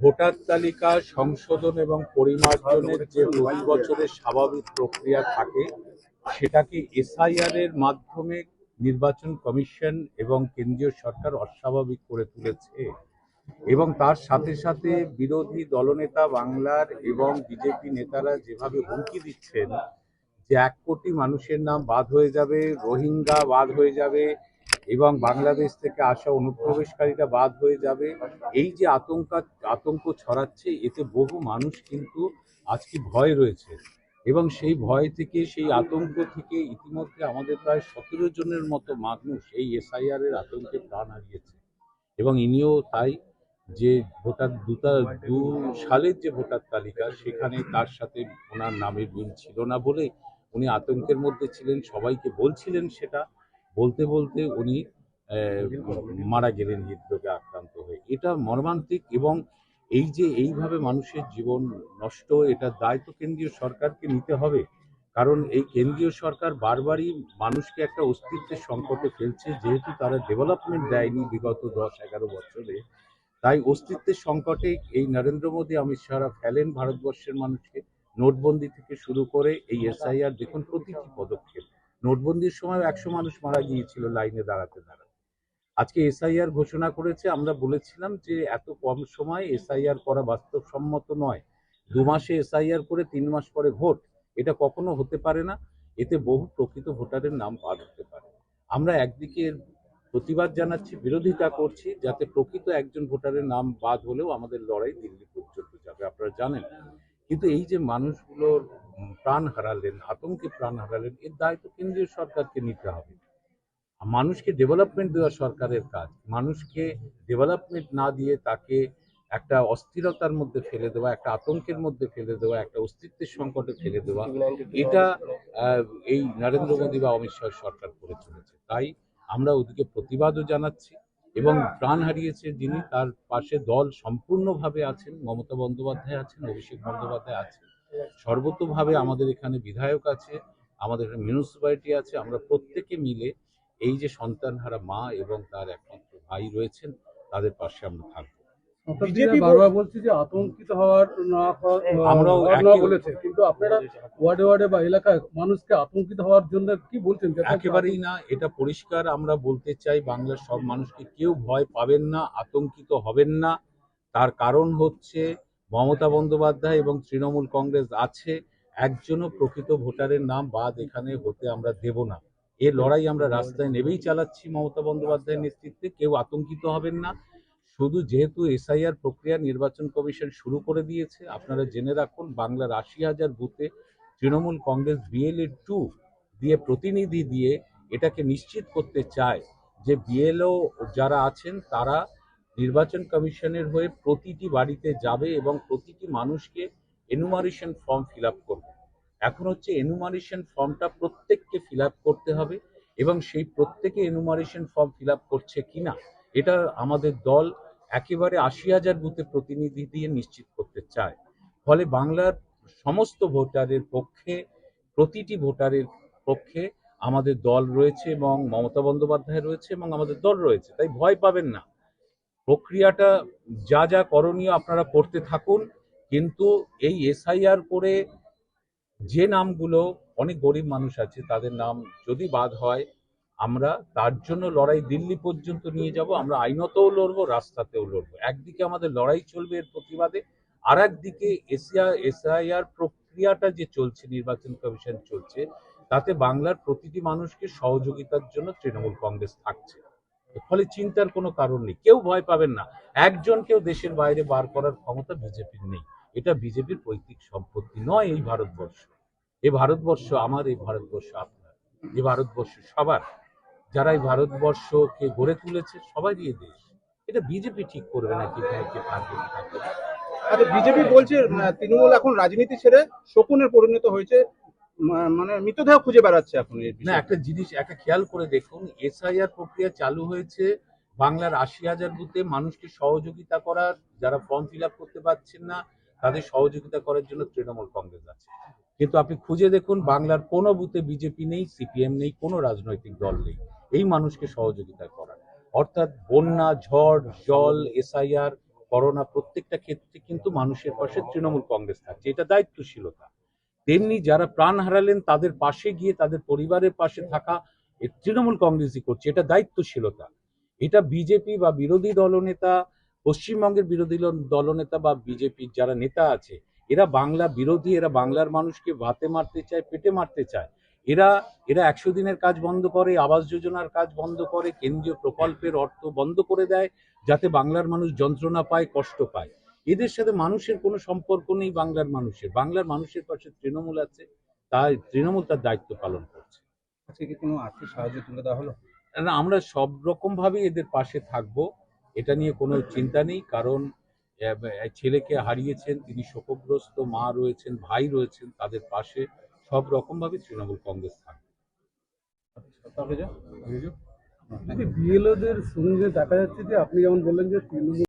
Voter তালিকা, সংশোধন এবং পরিমার্জনের যে প্রতি বছরের স্বাভাবিক প্রক্রিয়া থাকে, সেটাকে এসআইআর এর মাধ্যমে নির্বাচন কমিশন এবং কেন্দ্রীয় সরকার অস্বাভাবিক করে তুলেছে। এবং তার সাথে সাথে বিরোধী দলনেতা বাংলার এবং বিজেপি নেতারা যেভাবে হুমকি দিচ্ছেন যে এক কোটি মানুষের নাম বাদ হয়ে যাবে, রোহিঙ্গা বাদ হয়ে যাবে এবং বাংলাদেশ থেকে আসা অনুপ্রবেশকারীরা বাদ হয়ে যাবে। এই যে আতঙ্ক আতঙ্ক ছড়াচ্ছে, এতে বহু মানুষ কিন্তু আজকে ভয় রয়েছে। এবং সেই ভয় থেকে, সেই আতঙ্ক থেকে ইতিমধ্যে আমাদের প্রায় সতেরো জনের মতো মানুষ এই এসআইআর এর আতঙ্কে প্রাণ হারিয়েছে। এবং ইনিও তাই যে ভোটার দুটা, দু সালের যে ভোটার তালিকা, সেখানে তার সাথে ওনার নামের মিল ছিল না বলে উনি আতঙ্কের মধ্যে ছিলেন, সবাইকে বলছিলেন সেটা। বলতে বলতে উনি মারা গেলেন হৃদরোগে আক্রান্ত হয়ে। এটা মর্মান্তিক এবং এই যে এইভাবে মানুষের জীবন নষ্ট এটা দায় তো কেন্দ্রীয় সরকারকে নিতে হবে। কারণ এই কেন্দ্রীয় সরকার বারবারই মানুষকে একটা অস্তিত্বের সংকটে ফেলছে যেহেতু তারা ডেভেলপমেন্ট দেয়নি বিগত দশ এগারো বছরে। তাই অস্তিত্বের সংকটে এই নরেন্দ্র মোদী অমিত শাহরা ফেলেন ভারতবর্ষের মানুষকে। নোটবন্দি থেকে শুরু করে এই এসআইআর দেখুন প্রতিটি পদক্ষেপ। নোটবন্দির সময় একশো মানুষ মারা গিয়েছিল লাইনে দাঁড়াতে দাঁড়াতে। আজকে এসআইআর ঘোষণা করেছে, আমরা বলেছিলাম যে এত কম সময় এসআইআর করা বাস্তবসম্মত নয়। দু মাসে এসআইআর করে তিন মাস পরে ভোট, এটা কখনো হতে পারে না। এতে বহু প্রকৃত ভোটারের নাম বাদ হতে পারে। আমরা একদিকে প্রতিবাদ জানাচ্ছি, বিরোধিতা করছি, যাতে প্রকৃত একজন ভোটারের নাম বাদ হলেও আমাদের লড়াই দিল্লি পর্যন্ত যাবে, আপনারা জানেন। কিন্তু এই যে মানুষগুলোর প্রাণ হারালেন, আতঙ্কে প্রাণ হারালেন, এর দায়িত্ব কেন্দ্রীয় সরকারকে নিতে হবে। মানুষকে ডেভেলপমেন্ট দেওয়া সরকারের কাজ, মানুষকে ডেভেলপমেন্ট না দিয়ে তাকে একটা অস্থিরতার মধ্যে ফেলে দেওয়া, একটা আতঙ্কের মধ্যে ফেলে দেওয়া, একটা অস্তিত্বের সংকটে ফেলে দেওয়া, এটা এই নরেন্দ্র মোদী বা অমিত শাহ সরকার করে চলেছে। তাই আমরা ওদিকে প্রতিবাদও জানাচ্ছি এবং প্রাণ হারিয়েছে যিনি, তার পাশে দল সম্পূর্ণভাবে আছেন, মমতা বন্দ্যোপাধ্যায় আছেন, অভিষেক বন্দ্যোপাধ্যায় আছেন। সর্বতোভাবে আমাদের এখানে বিধায়ক আছে আমাদের এখানে মিউনিসিপ্যালিটি আছে আমরা প্রত্যেকে মিলে এই যে সন্তানহারা মা এবং তার একমাত্র ভাই রয়েছেন তাদের পাশে আমরা থাকব। বারবার বলছে যে আতঙ্কিত হওয়ার না বলেছে। কিন্তু আপনারা ওয়ার্ডে ওয়ার্ডে বা এলাকায় মানুষকে আতঙ্কিত হওয়ার জন্য কি বলছেন? একেবারেই না এটা পরিষ্কার আমরা বলতে চাই বাংলার সব মানুষকে কেউ ভয় পাবেন না আতঙ্কিত হবেন না। তার কারণ হচ্ছে মমতা বন্দ্যোপাধ্যায় এবং তৃণমূল কংগ্রেস আছে, একজনও প্রকৃত ভোটারের নাম বাদ এখানে হতে আমরা দেব না। এর লড়াই আমরা রাস্তায় নেবেই চালাচ্ছি মমতা বন্দ্যোপাধ্যায়ের নেতৃত্বে, কেউ আতঙ্কিত হবেন না। শুধু যেহেতু এসআইআর প্রক্রিয়া নির্বাচন কমিশন শুরু করে দিয়েছে, আপনারা জেনে রাখুন, বাংলার আশি হাজার বুথে তৃণমূল কংগ্রেস বিএলএ টু দিয়ে প্রতিনিধি দিয়ে এটাকে নিশ্চিত করতে চায় যে বিএলও যারা আছেন তারা নির্বাচন কমিশনের হয়ে প্রতিটি বাড়িতে যাবে এবং প্রতিটি মানুষকে এনুমারেশন ফর্ম ফিল আপ করবে। এখন হচ্ছে এনুমারেশন ফর্মটা প্রত্যেককে ফিল আপ করতে হবে এবং সেই প্রত্যেকে এনুমারেশন ফর্ম ফিল আপ করছে কিনা, এটা আমাদের দল একেবারে আশি হাজার বুথে প্রতিনিধি দিয়ে নিশ্চিত করতে চায়। ফলে বাংলার সমস্ত ভোটারের পক্ষে, প্রতিটি ভোটারের পক্ষে আমাদের দল রয়েছে এবং মমতা বন্দ্যোপাধ্যায় রয়েছে এবং আমাদের দল রয়েছে, তাই ভয় পাবেন না। প্রক্রিয়াটা যা যা করণীয় আপনারা করতে থাকুন, কিন্তু এই এসআইআর করে যে নামগুলো অনেক গরিব মানুষ আছে, তাদের নাম যদি বাদ হয়, আমরা তার জন্য লড়াই দিল্লি পর্যন্ত নিয়ে যাব, আমরা আইনতও লড়বো, রাস্তাতেও লড়বো। একদিকে আমাদের লড়াই চলবে এর প্রতিবাদে আর একদিকে এসিয়া এসআইআর প্রক্রিয়াটা যে চলছে, নির্বাচন কমিশন চলছে, তাতে বাংলার প্রতিটি মানুষকে সহযোগিতার জন্য তৃণমূল কংগ্রেস থাকছে। ফলে চিন্তার কোনো কারণ নেই। কেউ ভয় পাবেন না। একজনকেও দেশের বাইরে বার করার ক্ষমতা বিজেপির নেই। এটা বিজেপির পৈতৃক সম্পত্তি নয় এই ভারতবর্ষ। এ ভারতবর্ষ আমার এই ভারতবর্ষ আপনার। এই ভারতবর্ষ সবার। যারা এই ভারতবর্ষকে গড়ে তুলেছে, সবারই এই দেশ। এটা বিজেপি ঠিক করবে না কি কে বিজেপি বলছে তৃণমূল এখন রাজনীতি ছেড়ে শকুনে পরিণত হয়েছে। মানে মৃতদেহ খুঁজে বেড়াচ্ছে এখন না, একটা জিনিস, একটা খেয়াল করে দেখুন, এসআইআর প্রক্রিয়া চালু হয়েছে বাংলার আশি হাজার বুথে মানুষকে সহযোগিতা করার, যারা ফর্ম ফিল আপ করতে পারছেন না, তাদের সহযোগিতা করার জন্য তৃণমূল কংগ্রেস আছে। কিন্তু আপনি খুঁজে দেখুন, বাংলার কোনো বুথে বিজেপি নেই, সিপিএম নেই, কোনো রাজনৈতিক দল নেই। এই মানুষকে সহযোগিতা করার। অর্থাৎ বন্যা, ঝড়, জল, এসআইআর, করোনা, প্রত্যেকটা ক্ষেত্রে কিন্তু মানুষের পাশে তৃণমূল কংগ্রেস থাকছে। এটা দায়িত্বশীলতা। তেমনি যারা প্রাণ হারালেন, তাদের পাশে গিয়ে, তাদের পরিবারের পাশে থাকা তৃণমূল কংগ্রেসই করছে। এটা দায়িত্বশীলতা। এটা বিজেপি বা বিরোধী দলনেতা পশ্চিমবঙ্গের বিরোধী দলনেতা বা বিজেপির যারা নেতা আছে, এরা বাংলা বিরোধী, এরা বাংলার মানুষকে ভাতে মারতে চায়, পেটে মারতে চায়। এরা এরা একশো দিনের কাজ বন্ধ করে, আবাস যোজনার কাজ বন্ধ করে, কেন্দ্রীয় প্রকল্পের অর্থ বন্ধ করে দেয়, যাতে বাংলার মানুষ যন্ত্রণা পায়, কষ্ট পায়। এদের সাথে মানুষের কোনো সম্পর্ক নেই বাংলার মানুষের। বাংলার মানুষের পাশে তৃণমূল আছে তাই তৃণমূল তার দায়িত্ব পালন করছে। আজকে কি কোনো আর্থিক সাহায্য তুলে দেওয়া হলো? না, আমরা সব রকম ভাবে এদের পাশে থাকব এটা নিয়ে কোনো চিন্তা নেই কারণ ছেলেকে হারিয়েছেন তিনি শোকগ্রস্ত মা রয়েছেন ভাই রয়েছেন তাদের পাশে সব রকম ভাবে তৃণমূল কংগ্রেস থাকবে। বিএলওদের সঙ্গে দেখা যাচ্ছে যে আপনি যেমন বললেন যে তৃণমূল